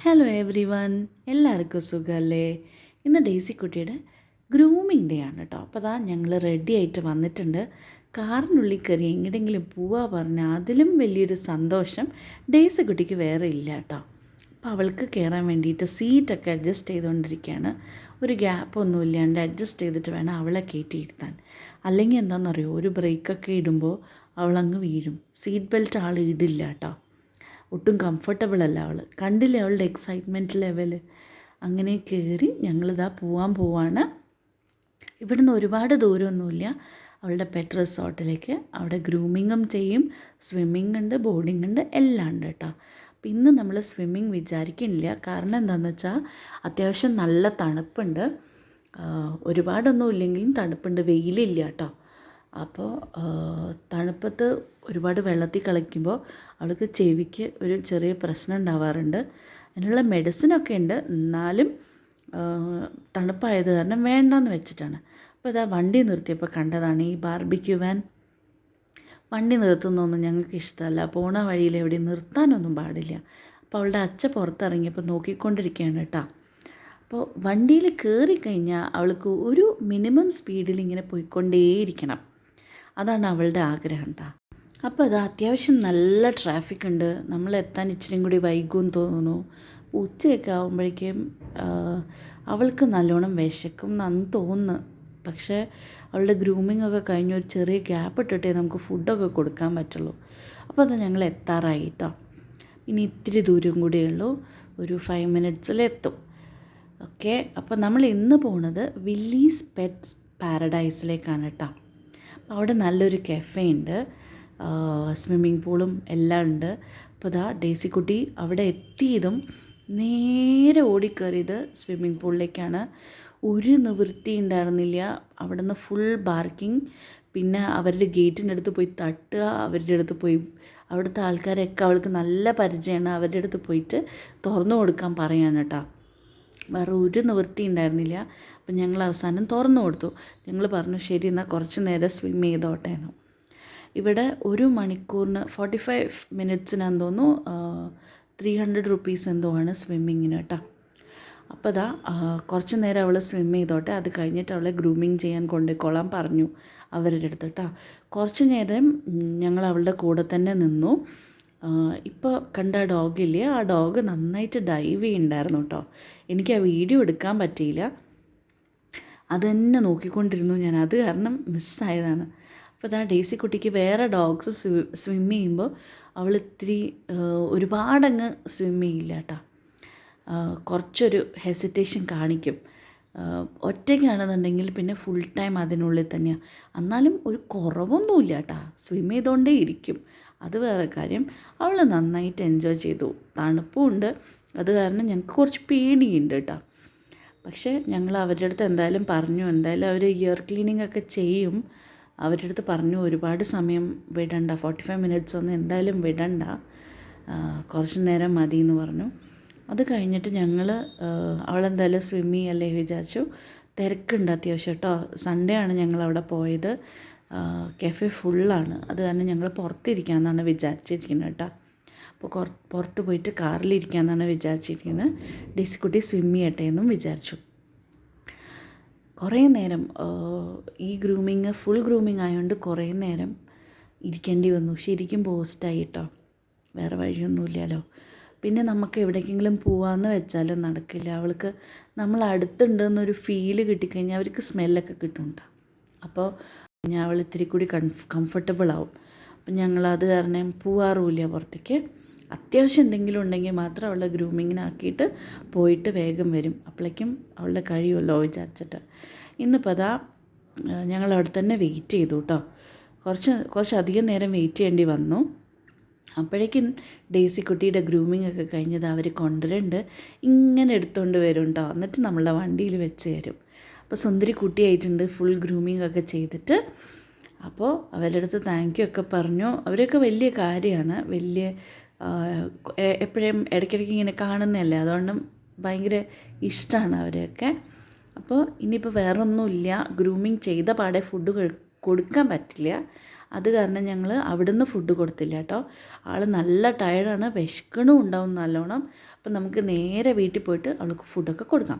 Hello every one എല്ലാവർക്കും സുഖമല്ലേ ഇന്ന് ഡേസി കുട്ടിയുടെ ഗ്രൂമിങ് ഡേ ആണ് കേട്ടോ അപ്പോൾ അതാ ഞങ്ങൾ റെഡി ആയിട്ട് വന്നിട്ടുണ്ട്. കാറിനുള്ളിൽ കയറി എങ്ങടെങ്കിലും പോവാ പറഞ്ഞാൽ അതിലും വലിയൊരു സന്തോഷം ഡേസി കുട്ടിക്ക് വേറെ ഇല്ല കേട്ടോ അപ്പോൾ അവൾക്ക് കയറാൻ വേണ്ടിയിട്ട് സീറ്റൊക്കെ അഡ്ജസ്റ്റ് ചെയ്തുകൊണ്ടിരിക്കുകയാണ് ഒരു ഗ്യാപ്പ് ഒന്നും ഇല്ലാണ്ട് അഡ്ജസ്റ്റ് ചെയ്തിട്ട് വേണം അവളെ കയറ്റിയിരുത്താൻ അല്ലെങ്കിൽ എന്താണെന്നറിയോ ഒരു ബ്രേക്കൊക്കെ ഇടുമ്പോൾ അവളങ്ങ് വീഴും. സീറ്റ് ബെൽറ്റ് ആൾ ഇടില്ല കേട്ടോ ഒട്ടും കംഫർട്ടബിൾ അല്ല അവൾ കണ്ടില്ലേ അവളുടെ എക്സൈറ്റ്മെന്റ് ലെവൽ അങ്ങനെ കയറി ഞങ്ങളിതാ പോവാൻ പോവാണ്. ഇവിടുന്ന് ഒരുപാട് ദൂരമൊന്നുമില്ല. അവളുടെ പെറ്റ് റിസോർട്ടിലേക്ക് അവിടെ ഗ്രൂമിങ്ങും ചെയ്യും. സ്വിമ്മിങ് ഉണ്ട് ബോർഡിംഗ് ഉണ്ട് എല്ലാം ഉണ്ട് കേട്ടോ. അപ്പം ഇന്ന് നമ്മൾ സ്വിമ്മിങ് വിചാരിക്കുന്നില്ല. കാരണം എന്താണെന്ന് വെച്ചാൽ അത്യാവശ്യം നല്ല തണുപ്പുണ്ട്. ഒരുപാടൊന്നും ഇല്ലെങ്കിലും തണുപ്പുണ്ട്. വെയിലില്ല കേട്ടോ. അപ്പോൾ തണുപ്പത്ത് ഒരുപാട് വെള്ളത്തിൽ കളിക്കുമ്പോൾ അവൾക്ക് ചെവിക്ക് ഒരു ചെറിയ പ്രശ്നം ഉണ്ടാവാറുണ്ട്. അതിനുള്ള മെഡിസിനൊക്കെ ഉണ്ട്. എന്നാലും തണുപ്പായത് കാരണം വേണ്ടെന്ന് വെച്ചിട്ടാണ്. അപ്പോൾ ഇതാ വണ്ടി നിർത്തിയപ്പോൾ കണ്ടതാണ് ഈ ബാർബിക്യൂ വാൻ വണ്ടി നിർത്തുന്നൊന്നും ഞങ്ങൾക്ക് ഇഷ്ടമല്ല. പോണ വഴിയിൽ എവിടെ നിർത്താനൊന്നും പാടില്ല. അപ്പോൾ അവളുടെ അച്ഛ പുറത്തിറങ്ങിയപ്പോൾ നോക്കിക്കൊണ്ടിരിക്കുകയാണ് കേട്ടോ. അപ്പോൾ വണ്ടിയിൽ കയറി കഴിഞ്ഞാൽ അവൾക്ക് ഒരു മിനിമം സ്പീഡിൽ ഇങ്ങനെ പോയിക്കൊണ്ടേയിരിക്കണം. അതാണ് അവളുടെ ആഗ്രഹം എന്താ അപ്പോൾ അത് അത്യാവശ്യം നല്ല ട്രാഫിക് ഉണ്ട്. നമ്മൾ എത്താൻ ഇച്ചിരിയും കൂടി വൈകുമെന്ന് തോന്നുന്നു. ഉച്ചയൊക്കെ ആകുമ്പോഴേക്കും അവൾക്ക് നല്ലോണം വിശക്കും നന്ന് തോന്നുന്നു. പക്ഷേ അവളുടെ ഗ്രൂമിംഗ് ഒക്കെ കഴിഞ്ഞ് ഒരു ചെറിയ ഗ്യാപ്പ് ഇട്ടിട്ടേ നമുക്ക് ഫുഡൊക്കെ കൊടുക്കാൻ പറ്റുള്ളൂ. അപ്പോൾ അത് ഞങ്ങൾ എത്താറായി കേട്ടോ ഇനി ഇത്തിരി ദൂരം കൂടിയേ ഉള്ളൂ. ഒരു ഫൈവ് മിനിറ്റ്സിൽ എത്തും. ഓക്കെ? അപ്പോൾ നമ്മൾ ഇന്ന് പോണത് വില്ലീസ് പെറ്റ്സ് പാരഡൈസിലേക്കാണ് കേട്ടോ അവിടെ നല്ലൊരു കെഫേ ഉണ്ട്. സ്വിമ്മിംഗ് പൂളും എല്ലാം ഉണ്ട്. അപ്പോൾ ഇതാ ഡേസിക്കുട്ടി അവിടെ എത്തിയതും നേരെ ഓടിക്കയറിയത് സ്വിമ്മിംഗ് പൂളിലേക്കാണ് ഒരു നിവൃത്തി ഉണ്ടായിരുന്നില്ല. അവിടെ നിന്ന് ഫുൾ ബാർക്കിംഗ് പിന്നെ അവരുടെ ഗേറ്റിന്റെ അടുത്ത് പോയി തട്ടുക അവരുടെ അടുത്ത് പോയി അവിടുത്തെ ആൾക്കാരൊക്കെ അവൾക്ക് നല്ല പരിചയമാണ്. അവരുടെ അടുത്ത് പോയിട്ട് തുറന്നു കൊടുക്കാൻ പറയാണ് കേട്ടോ. വേറെ ഒരു നിവൃത്തി ഉണ്ടായിരുന്നില്ല. അപ്പം ഞങ്ങൾ അവസാനം തുറന്നു കൊടുത്തു. ഞങ്ങൾ പറഞ്ഞു ശരി എന്നാൽ കുറച്ച് നേരം സ്വിം ചെയ്തോട്ടെ എന്ന്. ഇവിടെ ഒരു മണിക്കൂറിന് ഫോർട്ടി ഫൈവ് മിനിറ്റ്സിനാന്ന് തോന്നുന്നു ത്രീ ഹൺഡ്രഡ് റുപ്പീസ് എന്തോ ആണ് സ്വിമ്മിങ്ങിന് കേട്ടോ. അപ്പോൾ അതാ കുറച്ച് നേരം അവൾ സ്വിം ചെയ്തോട്ടെ. അത് കഴിഞ്ഞിട്ട് അവളെ ഗ്രൂമിങ് ചെയ്യാൻ കൊണ്ടുപോയിക്കോളാൻ പറഞ്ഞു അവരുടെ അടുത്ത് കേട്ടോ. കുറച്ച് നേരം ഞങ്ങൾ അവളുടെ കൂടെ തന്നെ നിന്നു. ഇപ്പോൾ കണ്ട ആ ഡോഗില്ലേ ആ ഡോഗ് നന്നായിട്ട് ഡൈവ് ചെയ്യുന്നുണ്ടായിരുന്നു കേട്ടോ. എനിക്ക് ആ വീഡിയോ എടുക്കാൻ പറ്റിയില്ല. അതന്നെ നോക്കിക്കൊണ്ടിരുന്നു ഞാൻ. അത് കാരണം മിസ്സായതാണ്. അപ്പോൾ അതാ ഡേസി കുട്ടിക്ക് വേറെ ഡോഗ്സ് സ്വിം ചെയ്യുമ്പോൾ അവൾ ഇത്തിരി ഒരുപാടങ്ങ് സ്വിം ചെയ്യില്ല കേട്ടോ കുറച്ചൊരു ഹെസിറ്റേഷൻ കാണിക്കും. ഒറ്റയ്ക്കാണെന്നുണ്ടെങ്കിൽ പിന്നെ ഫുൾ ടൈം അതിനുള്ളിൽ തന്നെയാണ് എന്നാലും ഒരു കുറവൊന്നുമില്ല കേട്ടോ സ്വിം ചെയ്തുകൊണ്ടേ ഇരിക്കും. അത് വേറെ കാര്യം. അവൾ നന്നായിട്ട് എൻജോയ് ചെയ്തു. തണുപ്പും ഉണ്ട്. അത് കാരണം ഞങ്ങൾക്ക് കുറച്ച് പേടിയുണ്ട് കേട്ടോ പക്ഷേ ഞങ്ങൾ അവരുടെ അടുത്ത് എന്തായാലും പറഞ്ഞു എന്തായാലും അവർ ഇയർ ക്ലീനിങ് ഒക്കെ ചെയ്യും. അവരുടെ അടുത്ത് പറഞ്ഞു ഒരുപാട് സമയം വിടണ്ട ഫോർട്ടി ഫൈവ് മിനിറ്റ്സ് ഒന്നും എന്തായാലും വിടണ്ട. കുറച്ച് നേരം മതി എന്ന് പറഞ്ഞു. അത് കഴിഞ്ഞിട്ട് ഞങ്ങൾ അവളെന്തായാലും സ്വിമ്മി ചെയ്യല്ലേ വിചാരിച്ചു. തിരക്കുണ്ട് അത്യാവശ്യം കേട്ടോ. സൺഡേ ആണ് ഞങ്ങൾ അവിടെ പോയത്. കെഫെ ഫുള്ളാണ് അത് കാരണം ഞങ്ങൾ പുറത്തിരിക്കാമെന്നാണ് വിചാരിച്ചിരിക്കുന്നത് കേട്ടോ. അപ്പോൾ പുറത്ത് പോയിട്ട് കാറിലിരിക്കാമെന്നാണ് വിചാരിച്ചിരിക്കുന്നത് ഡിസിക്കുട്ടി സ്വിം ചെയ്യട്ടെ എന്നും വിചാരിച്ചു. കുറേ നേരം ഈ ഗ്രൂമിങ് ഫുൾ ഗ്രൂമിങ് ആയതുകൊണ്ട് കുറേ നേരം ഇരിക്കേണ്ടി വന്നു. ശരിക്കും പോസ്റ്റായി കേട്ടോ വേറെ വഴിയൊന്നുമില്ലല്ലോ. പിന്നെ നമുക്ക് എവിടേക്കെങ്കിലും പോവാമെന്ന് വെച്ചാലും നടക്കില്ല. അവൾക്ക് നമ്മൾ അടുത്തുണ്ടെന്നൊരു ഫീൽ കിട്ടിക്കഴിഞ്ഞാൽ അവർക്ക് സ്മെല്ലൊക്കെ കിട്ടുന്നുണ്ട് അപ്പോൾ ഞാൻ അവൾ ഇത്തിരി കൂടി കംഫ് കംഫർട്ടബിൾ ആവും. അപ്പം ഞങ്ങളത് കാരണം പോവാറുമില്ല പുറത്തേക്ക്. അത്യാവശ്യം എന്തെങ്കിലും ഉണ്ടെങ്കിൽ മാത്രം അവളെ ഗ്രൂമിങ്ങിനാക്കിയിട്ട് പോയിട്ട് വേഗം വരും. അപ്പോഴേക്കും അവളുടെ കഴിയുമല്ലോ വിചാരിച്ചിട്ട്. ഇന്നിപ്പോൾ അതാ ഞങ്ങൾ അവിടെ തന്നെ വെയിറ്റ് ചെയ്തു കേട്ടോ കുറച്ച് കുറച്ച് അധികം നേരം വെയിറ്റ് ചെയ്യേണ്ടി വന്നു. അപ്പോഴേക്കും ഡേസി കുട്ടിയുടെ ഗ്രൂമിംഗ് ഒക്കെ കഴിഞ്ഞത് അവർ കൊണ്ടുവരുന്നുണ്ട് ഇങ്ങനെ എടുത്തുകൊണ്ട് വരും കേട്ടോ എന്നിട്ട് നമ്മളുടെ വണ്ടിയിൽ വെച്ച് തരും. അപ്പോൾ സുന്ദരി കുട്ടിയായിട്ടുണ്ട് ഫുൾ ഗ്രൂമിംഗ് ഒക്കെ ചെയ്തിട്ട്. അപ്പോൾ അവരുടെ അടുത്ത് താങ്ക് യു ഒക്കെ പറഞ്ഞു. അവരൊക്കെ വലിയ കാര്യമാണ്. വലിയ എപ്പോഴും ഇടയ്ക്കിടയ്ക്ക് ഇങ്ങനെ കാണുന്നതല്ലേ? അതുകൊണ്ടും ഭയങ്കര ഇഷ്ടമാണ് അവരെയൊക്കെ. അപ്പോൾ ഇനിയിപ്പോൾ വേറൊന്നുമില്ല. ഗ്രൂമിങ് ചെയ്ത പാടെ ഫുഡ് കൊടുക്കാൻ പറ്റില്ല. അത് കാരണം ഞങ്ങൾ അവിടുന്ന് ഫുഡ് കൊടുത്തില്ല കേട്ടോ. ആൾ നല്ല ടയർഡാണ് വിശക്കണും ഉണ്ടാവും നല്ലോണം. അപ്പം നമുക്ക് നേരെ വീട്ടിൽ പോയിട്ട് അവൾക്ക് ഫുഡൊക്കെ കൊടുക്കാം.